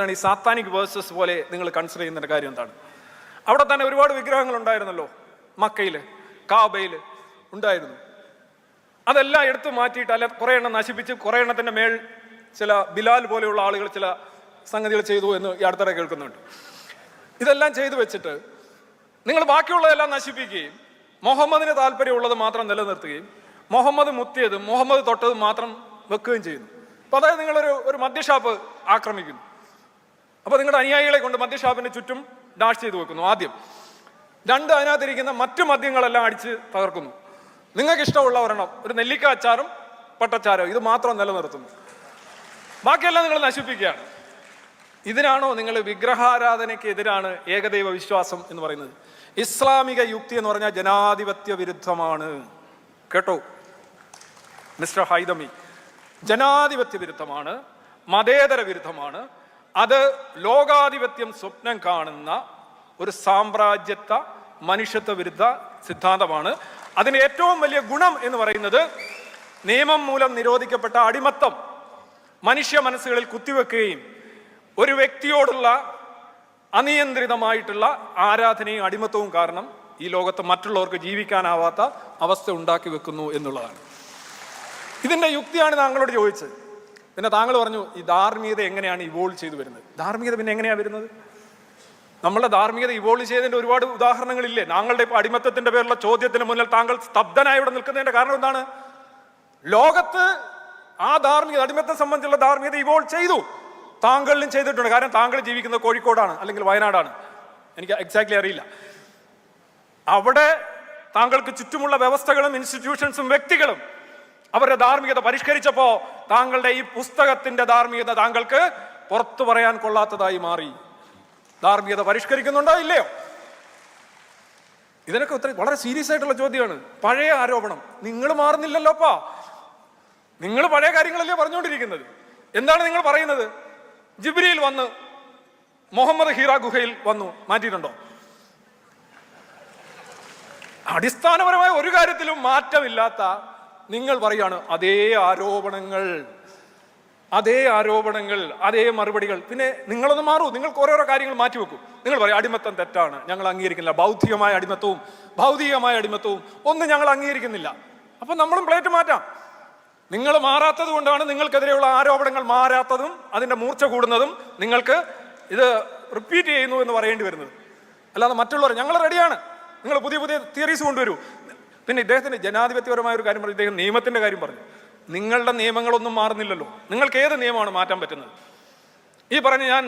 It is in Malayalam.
ആണ് ഈ സാത്താനിക് വേഴ്സസ് പോലെ നിങ്ങൾ കൺസിഡർ ചെയ്യുന്ന കാര്യം എന്താണ്? അവിടെ തന്നെ ഒരുപാട് വിഗ്രഹങ്ങൾ ഉണ്ടായിരുന്നല്ലോ മക്കയിൽ കാബയിൽ ഉണ്ടായിരുന്നു. അതെല്ലാം എടുത്തു മാറ്റിയിട്ട് അല്ല കുറേ എണ്ണം നശിപ്പിച്ച് കുറേ എണ്ണത്തിന്റെ മേൽ ചില ബിലാൽ പോലെയുള്ള ആളുകൾ ചില സംഗതികൾ ചെയ്തു എന്ന് ഈ അടുത്തിടെ കേൾക്കുന്നുണ്ട്. ഇതെല്ലാം ചെയ്തു വെച്ചിട്ട് നിങ്ങൾ ബാക്കിയുള്ളതെല്ലാം നശിപ്പിക്കുകയും മുഹമ്മദിന് താല്പര്യമുള്ളത് മാത്രം നിലനിർത്തുകയും മുഹമ്മദ് മുത്തിയതും മുഹമ്മദ് തൊട്ടതും മാത്രം വെക്കുകയും ചെയ്യുന്നു. അപ്പോൾ അതായത് നിങ്ങളൊരു ഒരു മദ്യഷാപ്പ് ആക്രമിക്കുന്നു. അപ്പൊ നിങ്ങളുടെ അനുയായികളെ കൊണ്ട് മദ്യഷാപ്പിന് ചുറ്റും ഡാഷ് ചെയ്ത് വെക്കുന്നു ആദ്യം. രണ്ട് അതിനകത്തിരിക്കുന്ന മറ്റു മദ്യങ്ങളെല്ലാം അടിച്ച് തകർക്കുന്നു. നിങ്ങൾക്ക് ഇഷ്ടമുള്ള ഒരെണ്ണം ഒരു നെല്ലിക്ക അച്ചാറും പട്ടച്ചാരോ ഇത് മാത്രം നിലനിർത്തുന്നു. ബാക്കിയെല്ലാം നിങ്ങൾ നശിപ്പിക്കുകയാണ്. ഇതിനാണോ നിങ്ങൾ വിഗ്രഹാരാധനയ്ക്ക് എതിരാണ് ഏകദൈവ വിശ്വാസം എന്ന് പറയുന്നത്? ഇസ്ലാമിക യുക്തി എന്ന് പറഞ്ഞാൽ ജനാധിപത്യ വിരുദ്ധമാണ്. കേട്ടോ? മിസ്റ്റർ ഹൈദമി ജനാധിപത്യ വിരുദ്ധമാണ് മതേതര വിരുദ്ധമാണ് അത് ലോകാധിപത്യം സ്വപ്നം കാണുന്ന ഒരു സാമ്രാജ്യത്വ മനുഷ്യത്വ വിരുദ്ധ സിദ്ധാന്തമാണ്. അതിന് ഏറ്റവും വലിയ ഗുണം എന്ന് പറയുന്നത് നിയമം മൂലം നിരോധിക്കപ്പെട്ട അടിമത്തം. മനുഷ്യ മനസ്സുകളിൽ കുത്തിവെക്കുകയും ഒരു വ്യക്തിയോടുള്ള അനിയന്ത്രിതമായിട്ടുള്ള ആരാധനയും അടിമത്തവും കാരണം ഈ ലോകത്ത് മറ്റുള്ളവർക്ക് ജീവിക്കാനാവാത്ത അവസ്ഥ ഉണ്ടാക്കി വെക്കുന്നു എന്നുള്ളതാണ്. ഇതിന്റെ യുക്തിയാണ് താങ്കളോട് ചോദിച്ചത്. പിന്നെ താങ്കൾ പറഞ്ഞു ഈ ധാർമ്മികത എങ്ങനെയാണ് ഇവോൾവ് ചെയ്തു വരുന്നത്? ധാർമ്മികത പിന്നെ എങ്ങനെയാണ് വരുന്നത്? നമ്മളുടെ ധാർമ്മികത ഇവോൾവ് ചെയ്തതിന്റെ ഒരുപാട് ഉദാഹരണങ്ങളില്ലേ? താങ്കളുടെ ഇപ്പോൾ അടിമത്തത്തിന്റെ പേരുള്ള ചോദ്യത്തിന് മുന്നിൽ താങ്കൾ സ്തബ്ധനായി ഇവിടെ നിൽക്കുന്നതിന്റെ കാരണം എന്താണ്? ലോകത്ത് ആ ധാർമ്മികത അടിമത്തെ സംബന്ധിച്ചുള്ള ധാർമ്മികത ഇവോൾവ് ചെയ്തു. താങ്കളിലും ചെയ്തിട്ടുണ്ട്. കാരണം താങ്കൾ ജീവിക്കുന്നത് കോഴിക്കോടാണ് അല്ലെങ്കിൽ വയനാടാണ്. എനിക്ക് എക്സാക്ട്ലി അറിയില്ല. അവിടെ താങ്കൾക്ക് ചുറ്റുമുള്ള വ്യവസ്ഥകളും ഇൻസ്റ്റിറ്റ്യൂഷൻസും വ്യക്തികളും അവരുടെ ധാർമ്മികത പരിഷ്കരിച്ചപ്പോ താങ്കളുടെ ഈ പുസ്തകത്തിന്റെ ധാർമ്മികത താങ്കൾക്ക് പുറത്തു പറയാൻ കൊള്ളാത്തതായി മാറി. ധാർമ്മികത പരിഷ്കരിക്കുന്നുണ്ടോ ഇല്ലയോ? ഇതിനൊക്കെ ഉത്തരം വളരെ സീരിയസ് ആയിട്ടുള്ള ചോദ്യമാണ്. പഴയ ആരോപണം. നിങ്ങൾ മാറുന്നില്ലല്ലോപ്പാ നിങ്ങൾ പഴയ കാര്യങ്ങളല്ലേ പറഞ്ഞുകൊണ്ടിരിക്കുന്നത്. എന്താണ് നിങ്ങൾ പറയുന്നത്? ജിബ്രിയിൽ വന്ന് മുഹമ്മദ് ഹീറ ഗുഹയിൽ വന്നു. മാറ്റിയിട്ടുണ്ടോ? അടിസ്ഥാനപരമായ ഒരു കാര്യത്തിലും മാറ്റമില്ലാത്ത നിങ്ങൾ പറയാണ് അതേ ആരോപണങ്ങൾ അതേ ആരോപണങ്ങൾ അതേ മറുപടികൾ. പിന്നെ നിങ്ങളൊന്ന് മാറൂ നിങ്ങൾക്ക് ഓരോരോ കാര്യങ്ങൾ മാറ്റിവെക്കും നിങ്ങൾ പറയും അടിമത്തം തെറ്റാണ് ഞങ്ങൾ അംഗീകരിക്കുന്നില്ല ബൗദ്ധികമായ അടിമത്തവും ഭൗതികമായ അടിമത്തവും ഒന്നും ഞങ്ങൾ അംഗീകരിക്കുന്നില്ല. അപ്പൊ നമ്മളും പ്ലേറ്റ് മാറ്റാം. നിങ്ങൾ മാറാത്തത് കൊണ്ടാണ് നിങ്ങൾക്കെതിരെയുള്ള ആരോപണങ്ങൾ മാറാത്തതും അതിന്റെ മൂർച്ച കൂടുന്നതും നിങ്ങൾക്ക് ഇത് റിപ്പീറ്റ് ചെയ്യുന്നു എന്ന് പറയേണ്ടി വരുന്നത്. അല്ലാതെ മറ്റുള്ളവർ ഞങ്ങൾ റെഡിയാണ് നിങ്ങൾ പുതിയ പുതിയ തിയറീസ് കൊണ്ടുവരൂ. പിന്നെ ഇദ്ദേഹത്തിന് ജനാധിപത്യപരമായ ഒരു കാര്യം പറഞ്ഞു ഇദ്ദേഹം നിയമത്തിന്റെ കാര്യം പറഞ്ഞു. നിങ്ങളുടെ നിയമങ്ങളൊന്നും മാറുന്നില്ലല്ലോ. നിങ്ങൾക്ക് ഏത് നിയമമാണ് മാറ്റാൻ പറ്റുന്നത്? ഈ പറഞ്ഞ് ഞാൻ